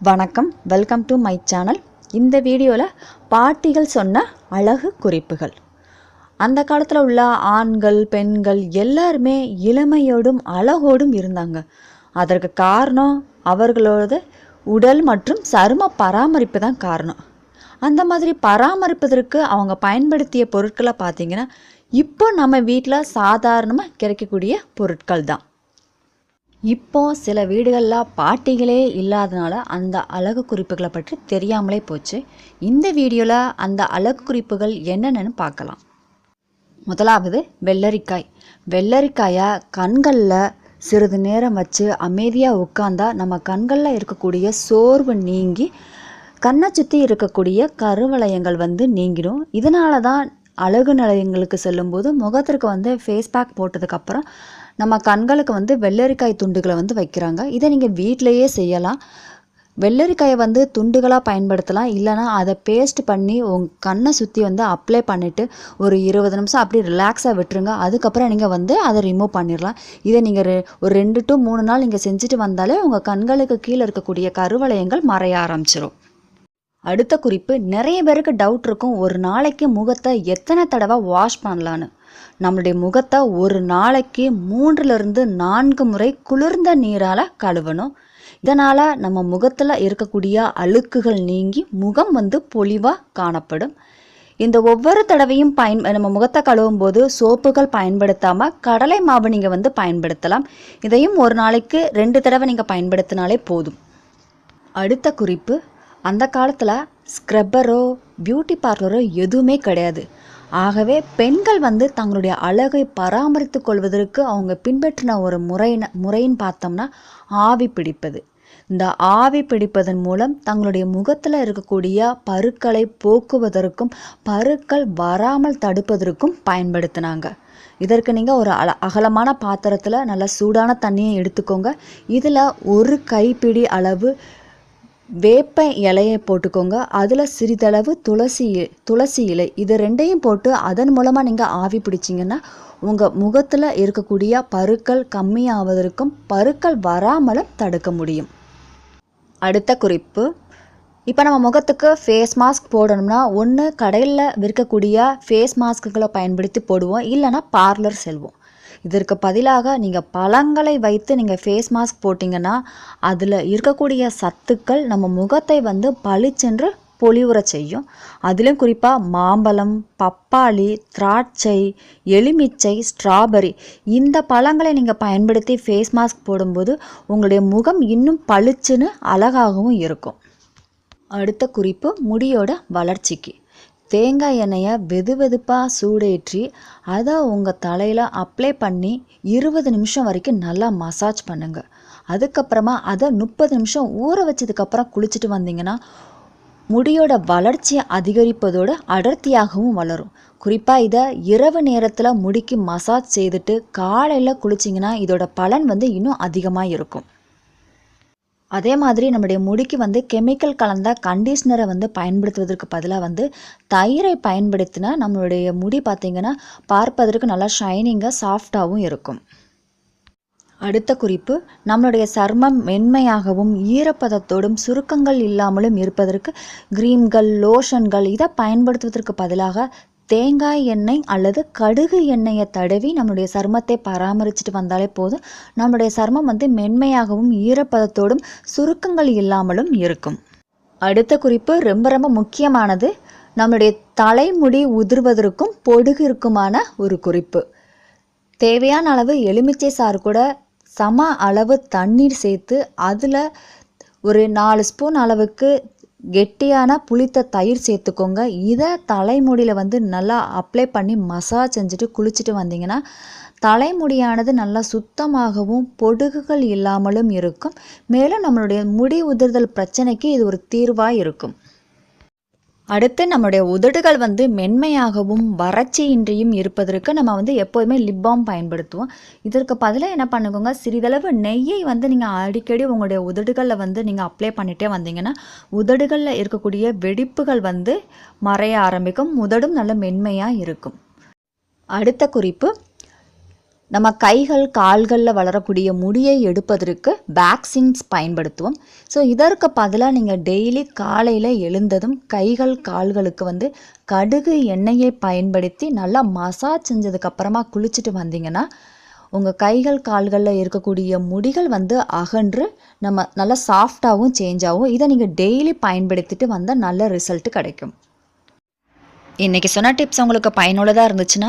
வணக்கம் welcome to my channel இந்த வீடியோவில் பாட்டிகள் சொன்ன அழகு குறிப்புகள். அந்த காலத்தில் உள்ள ஆண்கள் பெண்கள் எல்லாருமே இளமையோடும் அழகோடும் இருந்தாங்க. அதற்கு காரணம் அவர்களோட உடல் மற்றும் சரும பராமரிப்பு தான் காரணம். அந்த மாதிரி பராமரிப்பதற்கு அவங்க பயன்படுத்திய பொருட்களை பார்த்தீங்கன்னா இப்போ நம்ம வீட்டில் சாதாரணமாக கிடைக்கக்கூடிய பொருட்கள் தான். இப்போ சில வீடுகளில் பாட்டிகளே இல்லாதனால அந்த அழகு குறிப்புகளை பற்றி தெரியாமலே போச்சு. இந்த வீடியோவில் அந்த அழகு குறிப்புகள் என்னென்னு பார்க்கலாம். முதலாவது வெள்ளரிக்காய். வெள்ளரிக்காயை கண்களில் சிறிது நேரம் வச்சு அமைதியாக உட்காந்தா நம்ம கண்களில் இருக்கக்கூடிய சோர்வு நீங்கி கண்ணை சுற்றி இருக்கக்கூடிய கருவளையங்கள் வந்து நீங்கிடும். இதனால தான் அழகு நிலையங்களுக்கு செல்லும்போது முகத்திற்கு வந்து ஃபேஸ் பேக் போட்டதுக்கப்புறம் நம்ம கண்களுக்கு வந்து வெள்ளரிக்காய் துண்டுகளை வந்து வைக்கிறாங்க. இதை நீங்கள் வீட்டிலையே செய்யலாம். வெள்ளரிக்காயை வந்து துண்டுகளாக பயன்படுத்தலாம். இல்லைனா அதை பேஸ்ட் பண்ணி உங்கள் கண்ணை சுற்றி வந்து அப்ளை பண்ணிவிட்டு ஒரு இருபது நிமிஷம் அப்படி ரிலாக்ஸாக விட்டுருங்க. அதுக்கப்புறம் நீங்கள் வந்து அதை ரிமூவ் பண்ணிடலாம். இதை நீங்கள் ரெ ஒரு ரெண்டு டு மூணு நாள் நீங்கள் செஞ்சுட்டு வந்தாலே உங்கள் கண்களுக்கு கீழே இருக்கக்கூடிய கருவளையங்கள் மறைய ஆரம்பிச்சிடும் அடுத்த குறிப்பு நிறைய பேருக்கு டவுட் இருக்கும். ஒரு நாளைக்கு முகத்தை எத்தனை தடவை வாஷ் பண்ணலான்னு நம்மளுடைய முகத்தை ஒரு நாளைக்கு மூன்றுலேருந்து நான்கு முறை குளிர்ந்த நீரால் கழுவணும். இதனால் நம்ம முகத்தில் இருக்கக்கூடிய அழுக்குகள் நீங்கி முகம் வந்து பொலிவாக காணப்படும். இந்த ஒவ்வொரு தடவையும் பயன் நம்ம முகத்தை கழுவும் போது சோப்புகள் பயன்படுத்தாமல் கடலை மாவு நீங்கள் வந்து பயன்படுத்தலாம். இதையும் ஒரு நாளைக்கு ரெண்டு தடவை நீங்கள் பயன்படுத்தினாலே போதும். அடுத்த குறிப்பு அந்த காலத்தில் ஸ்க்ரப்பரோ பியூட்டி பார்லரோ எதுவுமே கிடையாது. ஆகவே பெண்கள் வந்து தங்களுடைய அழகை பராமரித்து கொள்வதற்கு அவங்க பின்பற்றின ஒரு முறை முறைன்னு பார்த்தோம்னா ஆவி பிடிப்பது. இந்த ஆவி பிடிப்பதன் மூலம் தங்களுடைய முகத்தில் இருக்கக்கூடிய பருக்களை போக்குவதற்கும் பருக்கள் வராமல் தடுப்பதற்கும் பயன்படுத்தினாங்க. இதற்கு நீங்கள் ஒரு அல அகலமான பாத்திரத்தில் நல்லா சூடான தண்ணியை எடுத்துக்கோங்க. இதில் ஒரு கைப்பிடி அளவு வேப்ப இலையை போட்டுக்கோங்க. அதில் சிறிதளவு துளசி துளசி இலை. இது ரெண்டையும் போட்டு அதன் மூலமாக நீங்கள் ஆவி பிடிச்சிங்கன்னா உங்கள் முகத்தில் இருக்கக்கூடிய பருக்கள் கம்மியாவதற்கும் பருக்கள் வராமலும் தடுக்க முடியும். அடுத்த குறிப்பு. இப்போ நம்ம முகத்துக்கு ஃபேஸ் மாஸ்க் போடணும்னா ஒன்று கடையில் விற்கக்கூடிய ஃபேஸ் மாஸ்க்குகளை பயன்படுத்தி போடுவோம். இல்லைனா பார்லர் செல்வோம். இதற்கு பதிலாக நீங்கள் பழங்களை வைத்து நீங்கள் ஃபேஸ் மாஸ்க் போட்டிங்கன்னா அதில் இருக்கக்கூடிய சத்துக்கள் நம்ம முகத்தை வந்து பளிச்சென்று பொலிவுற செய்யும். அதிலும் குறிப்பாக மாம்பழம் பப்பாளி திராட்சை எலுமிச்சை ஸ்ட்ராபெரி இந்த பழங்களை நீங்கள் பயன்படுத்தி ஃபேஸ் மாஸ்க் போடும்போது உங்களுடைய முகம் இன்னும் பளிச்சுன்னு அழகாகவும் இருக்கும். அடுத்த குறிப்பு முடியோட வளர்ச்சிக்கு. தேங்காய் எண்ணெயை வெது வெதுப்பாக சூடேற்றி அதை உங்கள் தலையில் அப்ளை பண்ணி இருபது நிமிஷம் வரைக்கும் நல்லா மசாஜ் பண்ணுங்கள் அதுக்கப்புறமா அதை முப்பது நிமிஷம் ஊற வச்சதுக்கப்புறம் குளிச்சுட்டு வந்தீங்கன்னா முடியோட வளர்ச்சியை அதிகரிப்பதோடு அடர்த்தியாகவும் வளரும். குறிப்பாக இதை இரவு நேரத்தில் முடிக்கு மசாஜ் செய்துட்டு காலையில் குளிச்சிங்கன்னா இதோட பலன் வந்து இன்னும் அதிகமாக இருக்கும் அதே மாதிரி நம்முடைய முடிக்கு வந்து கெமிக்கல் கலந்த கண்டிஷ்னரை வந்து பயன்படுத்துவதற்கு பதிலாக வந்து தயிரை பயன்படுத்தினா நம்மளுடைய முடி பார்த்திங்கன்னா பார்ப்பதற்கு நல்லா ஷைனிங்காக சாஃப்டாகவும் இருக்கும். அடுத்த குறிப்பு நம்மளுடைய சர்மம் மென்மையாகவும் ஈரப்பதத்தோடும் சுருக்கங்கள் இல்லாமலும் இருப்பதற்கு கிரீம்கள் லோஷன்கள் இதை பயன்படுத்துவதற்கு பதிலாக தேங்காய் எண்ணெய் அல்லது கடுகு எண்ணெயை தடவி நம்மளுடைய சருமத்தை பராமரிச்சுட்டு வந்தாலே போதும். நம்முடைய சருமம் வந்து மென்மையாகவும் ஈரப்பதத்தோடும் சுருக்கங்கள் இல்லாமலும் இருக்கும். அடுத்த குறிப்பு ரொம்ப ரொம்ப முக்கியமானது. நம்முடைய தலைமுடி உதிர்வதற்கும் பொடுகிற்குமான ஒரு குறிப்பு. தேவையான அளவு எலுமிச்சை சாறு கூட சம அளவு தண்ணீர் சேர்த்து அதில் ஒரு நாலு ஸ்பூன் அளவுக்கு கெட்டியான புளித்த தயிர் சேர்த்துக்கோங்க. இதை தலைமுடியில் வந்து நல்லா அப்ளை பண்ணி மசாஜ் செஞ்சுட்டு குளிச்சுட்டு வந்தீங்கன்னா தலைமுடியானது நல்லா சுத்தமாகவும் பொடுகுகள் இல்லாமலும் இருக்கும். மேலும் நம்மளுடைய முடி உதிர்தல் பிரச்சனைக்கு இது ஒரு தீர்வாக இருக்கும். அடுத்து நம்மளுடைய உதடுகள் வந்து மென்மையாகவும் வறட்சியின்றியும் இருப்பதற்கு நம்ம வந்து எப்போதுமே லிப் பாம் பயன்படுத்துவோம். இதற்கு பதிலாக என்ன பண்ணுவோங்க சிறிதளவு நெய்யை வந்து நீங்கள் அடிக்கடி உங்களுடைய உதடுகளில் வந்து நீங்கள் அப்ளை பண்ணிகிட்டே வந்தீங்கன்னா உதடுகளில் இருக்கக்கூடிய வெடிப்புகள் வந்து மறைய ஆரம்பிக்கும். உதடும் நல்ல மென்மையாக இருக்கும். அடுத்த குறிப்பு நம்ம கைகள் கால்களில் வளரக்கூடிய முடியை எடுப்பதற்கு வேக்சின்ஸ் பயன்படுத்துவோம். ஸோ இதற்கு பதிலாக நீங்கள் டெய்லி காலையில் எழுந்ததும் கைகள் கால்களுக்கு வந்து கடுகு எண்ணெயை பயன்படுத்தி நல்லா மசாஜ் செஞ்சதுக்கப்புறமா குளிச்சுட்டு வந்தீங்கன்னா உங்கள் கைகள் கால்களில் இருக்கக்கூடிய முடிகள் வந்து அகன்று நம்ம நல்லா சாஃப்டாகவும் சேஞ்ச் ஆகும். இதை நீங்கள் டெய்லி பயன்படுத்திட்டு வந்தால் நல்ல ரிசல்ட் கிடைக்கும். இன்றைக்கி சொன்ன டிப்ஸ் உங்களுக்கு பயனுள்ளதாக இருந்துச்சுன்னா